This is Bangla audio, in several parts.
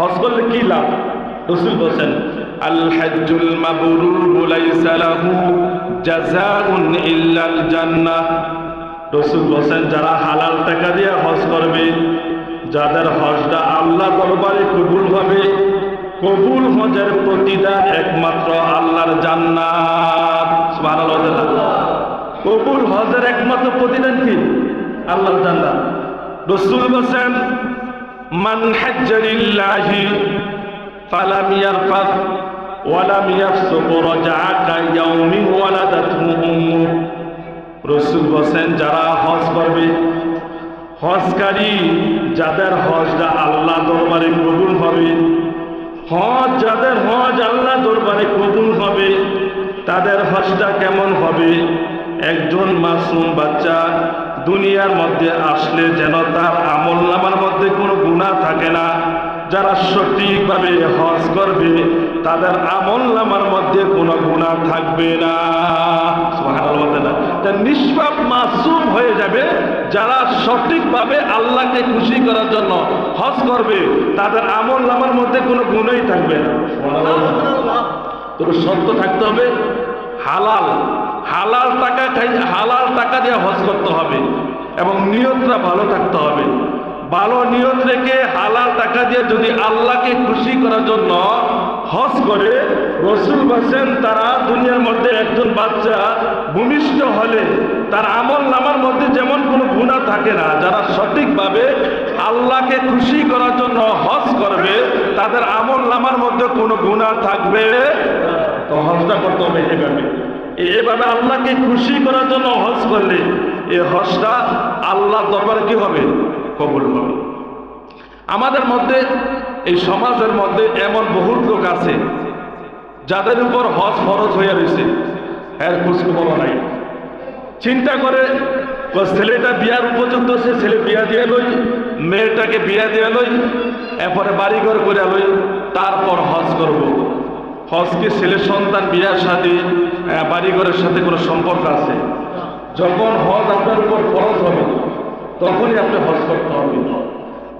হজ করলে কি লাভ? রসুল বলছেন, আল হাজ্জুল মাবরুর লাইসা লাহু জাযাউন ইল্লাল জান্নাহ। রসুল বলছেন, যারা হালাল টাকা দিয়ে হজ করবে, যাদের হজটা আল্লাহ দরবারে কবুল হবে, কবুল হজের প্রতিদান একমাত্র আল্লাহর জান্নাত। কবুল হজের একমাত্র প্রতিদান কি? আল্লাহর জান্নাত। রসুল বলছেন মান হাজ্জালিল্লাহি ফালাম ইয়ারফাথ ওয়ালাম ইয়াফসুক রাজাআ কায়াউমিন ওয়ালাদাতহু উম্মুহ রসুল বলছেন, যারা হজ করবে, হজকারী যাদের হজটা আল্লাহ দরবারে কবুল হবে, হজ যাদের হজ আল্লাহ দরবারে কবুল হবে, তাদের হজটা কেমন হবে? একজন মাসুম বাচ্চা দুনিয়ার মধ্যে আসলে যেন তার আমল নামার মধ্যে কোনো গুণা থাকে না যারা সঠিকভাবে হজ করবে, তাদের আমল নামার মধ্যে কোনো গুণা থাকবে না। নিষ্পাপ মাসুম হয়ে যাবে যারা সঠিকভাবে আল্লাহকে খুশি করার জন্য হজ করবে, তাদের আমল নামার মধ্যে কোনো গুণই থাকবে না। সত্য থাকতে হবে, হালাল হালাল টাকা হালাল টাকা দিয়ে হজ করতে হবে এবং নিয়তটা ভালো থাকতে হবে। ভালো নিয়ত রেখে হালাল টাকা দিয়ে যদি আল্লাহকে খুশি করার জন্য হজ করে, রসুল বসেন তারা দুনিয়ার মধ্যে একজন বাচ্চা ভূমিষ্ঠ হলে, তার আমল নামার মধ্যে যেমন কোনো গুণা থাকে না, যারা সঠিকভাবে আল্লাহকে খুশি করার জন্য হজ করবে, তাদের আমল নামার মধ্যে কোনো গুণা থাকবে। তো হজটা করতে হবে এভাবে এভাবে আল্লাহকে খুশি করার জন্য হজ করলে, এই হজটা আল্লাহ দরবারে কি হবে কবুল হবে আমাদের মধ্যে, এই সমাজের মধ্যে এমন বহু লোক আছে, যাদের উপর হজ ফরজ হয়ে রয়েছে এর খোঁজখবর নাই। চিন্তা করে ছেলেটা বিয়ার উপযুক্ত, সে ছেলে বিয়া দিয়ে লই, মেয়েটাকে বিয়া দিয়ে লই, এরপরে বাড়িঘর করে লই, তারপর হজ করব। হজ কি ছেলে সন্তান বিয়ার সাথে বাড়িঘরের সাথে কোনো সম্পর্ক আছে? যখন হজ আপনার উপর ফরজ হবে তখনই আপনি হজ করতে হবে।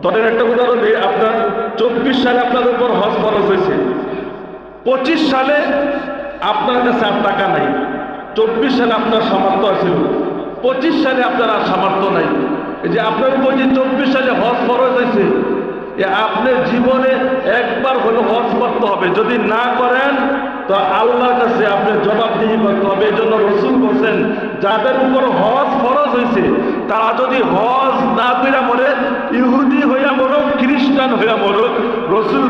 ধরেন একটা উদাহরণ দিই আপনার চব্বিশ সালে আপনার উপর হজ ফরজ হয়েছে। পঁচিশ সালে আপনার কাছে আর টাকা নাই। চব্বিশ সালে আপনার সামর্থ্য আছে পঁচিশ সালে আপনার আর সামর্থ্য নাই। যে আপনার উপর যে চব্বিশ সালে হজ ফরজ হয়েছে আপনার জীবনে একবার হলো হজ করতে হবে। যদি না করেন, তো আল্লাহর কাছে আপনি জবাবদিহি করতে হবে। এই জন্য রসুল বলছেন, যাদের উপর হজ ফরজ হয়েছে তারা যদি হজ না পেরা মরে ইহুদি হইয়া মরুক খ্রিস্টান হইয়া মরুক রসুল